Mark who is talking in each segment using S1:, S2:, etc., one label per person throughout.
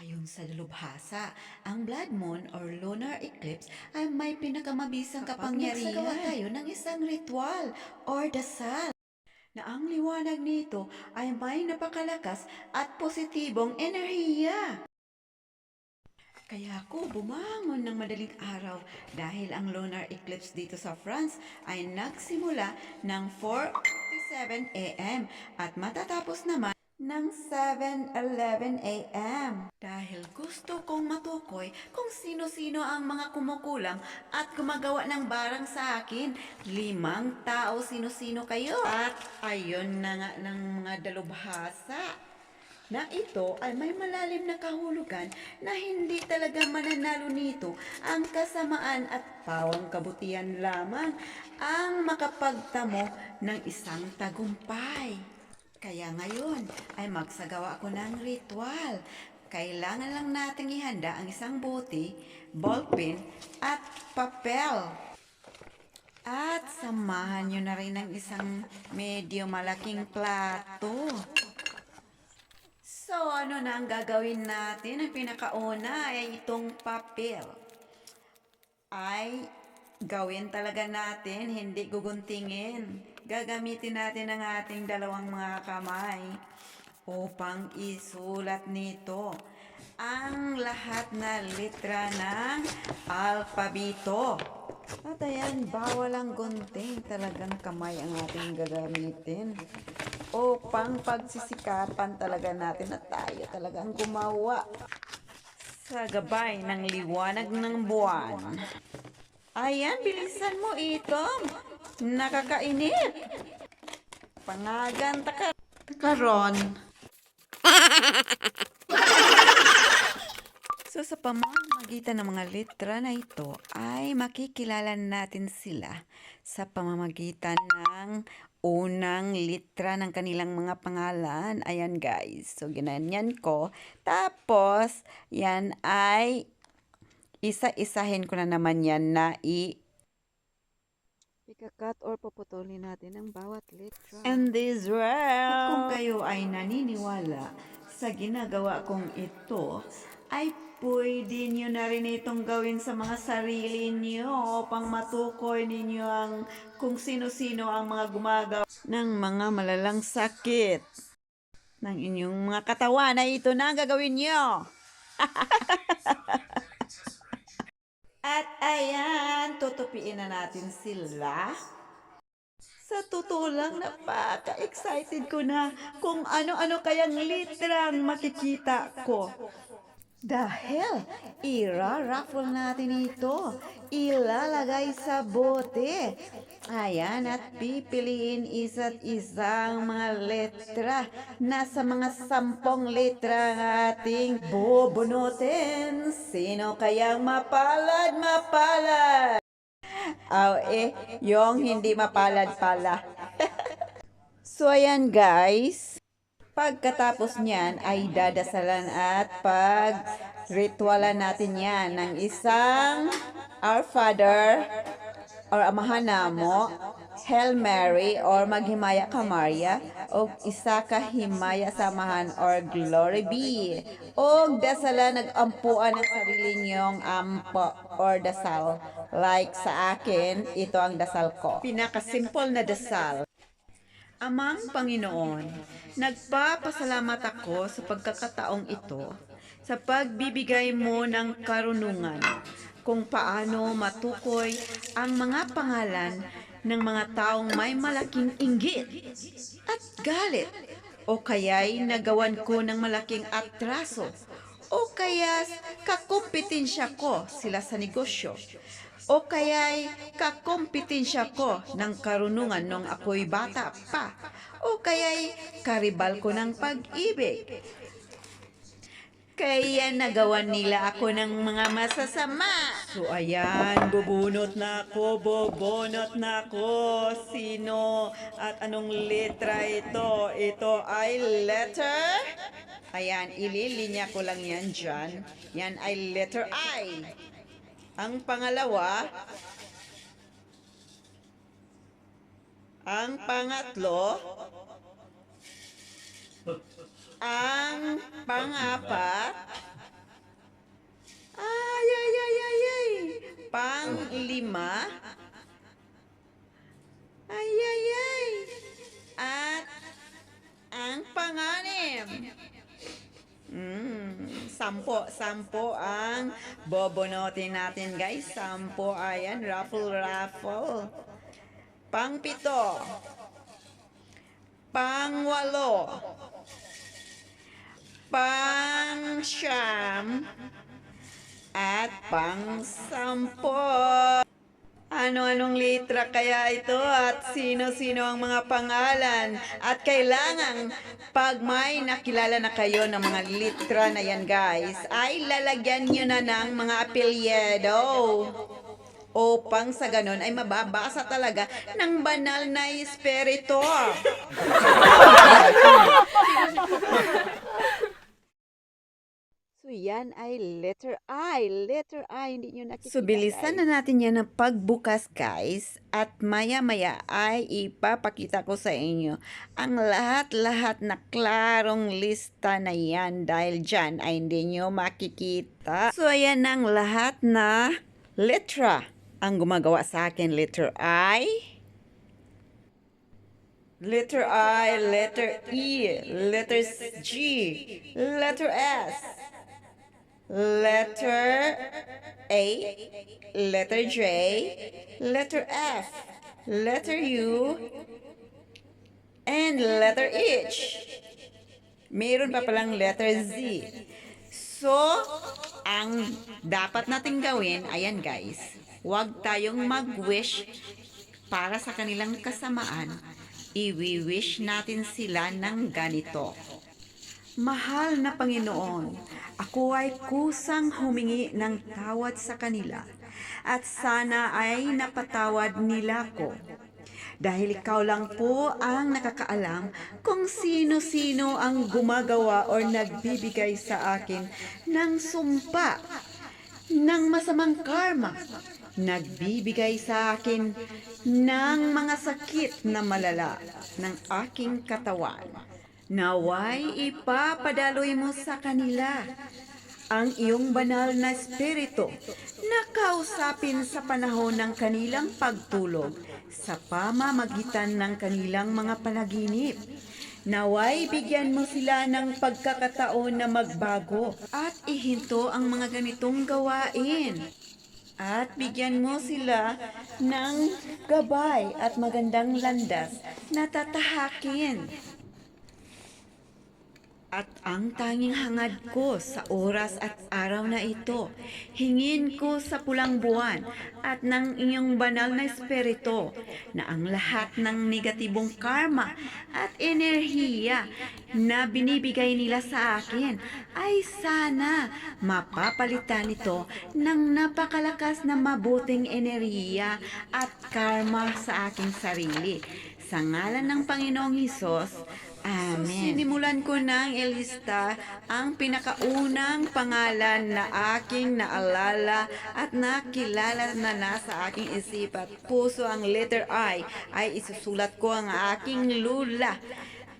S1: Ayon sa dalubhasa, ang blood moon or lunar eclipse ay may pinakamabisang kapangyarihan.
S2: nagsagawa
S1: tayo ng isang ritual or dasal na ang liwanag nito ay may napakalakas at positibong enerhiya. Kaya ako bumangon ng madaling araw dahil ang lunar eclipse dito sa France ay nagsimula ng 4.57 a.m. at matatapos naman ng 7.11 a.m. Dahil gusto kong matukoy kung sino-sino ang mga kumukulang at gumagawa ng barang sa akin. Limang tao sino-sino kayo. At ayun na nga ng mga dalubhasa na ito ay may malalim na kahulugan na hindi talaga mananalo nito ang kasamaan at pawang kabutihan lamang ang makapagtamo ng isang tagumpay. Kaya ngayon ay magsagawa ako ng ritual. Kailangan lang nating ihanda ang isang bote, ballpen at papel. At samahan nyo na rin ng isang medyo malaking plato. So, ano na ang gagawin natin? Ang pinakauna ay itong papel. Ay, gawin talaga natin, hindi guguntingin. Gagamitin natin ang ating dalawang mga kamay upang isulat nito ang lahat na litra ng alpabito. At ayan, bawal ang gunting. Talagang kamay ang ating gagamitin. Upang pagsisikapan talaga natin na tayo talagang gumawa sa gabay ng liwanag ng buwan. Ayan, bilisan mo ito. Nakakainip. Pangaganta ka. Karon. So sa pamamagitan ng mga litra na ito ay makikilala natin sila sa pamamagitan ng unang litra ng kanilang mga pangalan. Ayan guys. So ginanyan ko. Tapos yan ay isa-isahin ko na naman yan na i Ikakat or puputulin natin ang bawat litra. And this round. At kung kayo ay naniniwala sa ginagawa kong ito, ay pwede nyo na rin itong gawin sa mga sarili nyo upang matukoy ninyo ang kung sino-sino ang mga gumagawa ng mga malalang sakit ng inyong mga katawan na ito na ang gagawin nyo. At ayan, tutupiin na natin sila. Sa totoo lang, napaka-excited ko na kung ano-ano kayang litrang makikita ko. Dahil, ira-raffle natin ito. Ilalagay sa bote. Ayan, at pipiliin isa't isang mga letra. Nasa mga sampung letra ang ating bubunutin. Sino kayang mapalad, mapalad? Aw, eh, yung hindi mapalad pala. so, ayan guys. Pagkatapos niyan ay dadasalan at pag ritualan natin yan ng isang Our Father or Amahan Namo, Hail Mary or Maghimaya ka Maria o isa ka himaya samahan or Glory be. O dasala nagampuan ng sarili niyong ampo or dasal. Like sa akin ito ang dasal ko. Pinakasimple na dasal Amang Panginoon, nagpapasalamat ako sa pagkakataong ito sa pagbibigay mo ng karunungan kung paano matukoy ang mga pangalan ng mga taong may malaking inggit at galit o kaya'y nagawan ko ng malaking atraso o kaya kakumpetensya ko sila sa negosyo o kaya'y kakompetensya ko ng karunungan nung ako'y bata pa, o kaya'y karibal ko ng pag-ibig. Kaya nagawan nila ako ng mga masasama. So ayan, bubunot na ako, bubunot na ako. Sino at anong letra ito? Ito ay letter? Ayan, ililinya ko lang yan dyan. Yan ay letter I. Ang pangalawa, ang pangatlo, ang pangapat, ay, ay, ay, ay, ay, panglima, ay, ay, ay, at ang panganim. Mm sampo, sampo ang bobonotin natin guys. Sampo, ayan, raffle, raffle. Pangpito. Pangwalo. Pang siyam. At pang sampo. Ano-anong litra kaya ito at sino-sino ang mga pangalan? At kailangan pag may nakilala na kayo ng mga litra na yan guys, ay lalagyan nyo na ng mga apelyedo. Upang sa ganon ay mababasa talaga ng banal na espiritu.
S2: yan ay letter I. Letter I, hindi nyo nakikita
S1: So, bilisan na
S2: guys.
S1: natin yan ng pagbukas, guys. At maya-maya ay ipapakita ko sa inyo ang lahat-lahat na klarong lista na yan dahil dyan ay hindi nyo makikita. So, ayan ang lahat na letra ang gumagawa sa akin. Letter I, letter I, letter E, letter G, letter S, letter A, letter J, letter F, letter U, and letter H. Meron pa palang letter Z. So, ang dapat nating gawin, ayan guys, huwag tayong mag-wish para sa kanilang kasamaan. Iwi-wish natin sila ng ganito. Mahal na Panginoon, ako ay kusang humingi ng tawad sa kanila at sana ay napatawad nila ko. Dahil ikaw lang po ang nakakaalam kung sino-sino ang gumagawa o nagbibigay sa akin ng sumpa ng masamang karma. Nagbibigay sa akin ng mga sakit na malala ng aking katawan. Naway ipapadaloy mo sa kanila ang iyong banal na espiritu na kausapin sa panahon ng kanilang pagtulog sa pamamagitan ng kanilang mga panaginip. Naway bigyan mo sila ng pagkakataon na magbago at ihinto ang mga ganitong gawain. At bigyan mo sila ng gabay at magandang landas na tatahakin. At ang tanging hangad ko sa oras at araw na ito, hingin ko sa pulang buwan at ng inyong banal na espiritu na ang lahat ng negatibong karma at enerhiya na binibigay nila sa akin ay sana mapapalitan ito ng napakalakas na mabuting enerhiya at karma sa aking sarili. Sa ngalan ng Panginoong Hesus, Amen. So, sinimulan ko ng ilista ang pinakaunang pangalan na aking naalala at nakilala na nasa aking isip at puso ang letter I ay isusulat ko ang aking lula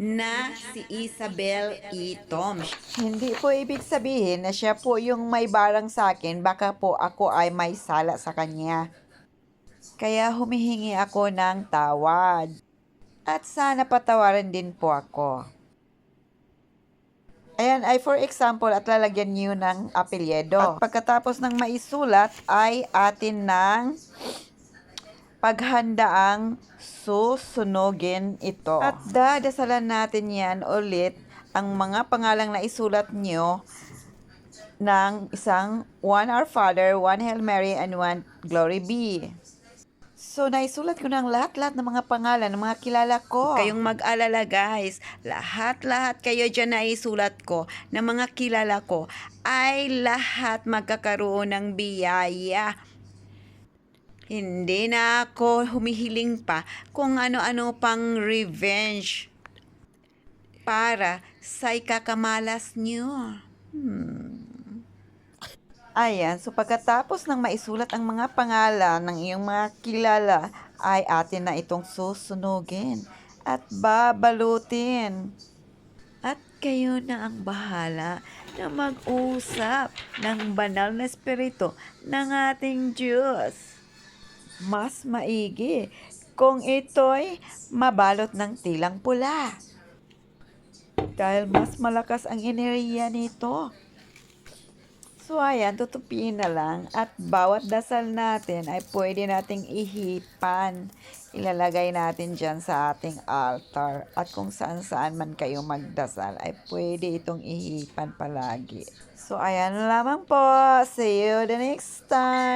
S1: na si Isabel E. Toms.
S2: Hindi po ibig sabihin na siya po yung may barang sa akin, baka po ako ay may sala sa kanya. Kaya humihingi ako ng tawad. At sana patawarin din po ako. Ayan ay for example at lalagyan niyo ng apelyedo. At pagkatapos ng maisulat ay atin ng paghandaang susunugin ito. At dadasalan natin yan ulit ang mga pangalang na isulat nyo ng isang One Our Father, One Hail Mary, and One Glory Be. So, naisulat ko ng lahat-lahat ng mga pangalan ng mga kilala ko.
S1: Huwag kayong mag-alala guys. Lahat-lahat kayo dyan na isulat ko na mga kilala ko ay lahat magkakaroon ng biyaya. Hindi na ako humihiling pa kung ano-ano pang revenge para sa ikakamalas nyo.
S2: Ayan, so pagkatapos ng maisulat ang mga pangalan ng iyong mga kilala, ay atin na itong susunugin at babalutin. At kayo na ang bahala na mag-usap ng banal na espiritu ng ating Diyos.
S1: mas maigi kung ito'y mabalot ng tilang pula. Dahil mas malakas ang enerhiya nito. So ayan, tutupiin na lang at bawat dasal natin ay pwede nating ihipan. Ilalagay natin dyan sa ating altar at kung saan saan man kayo magdasal ay pwede itong ihipan palagi. So ayan lamang po. See you the next time.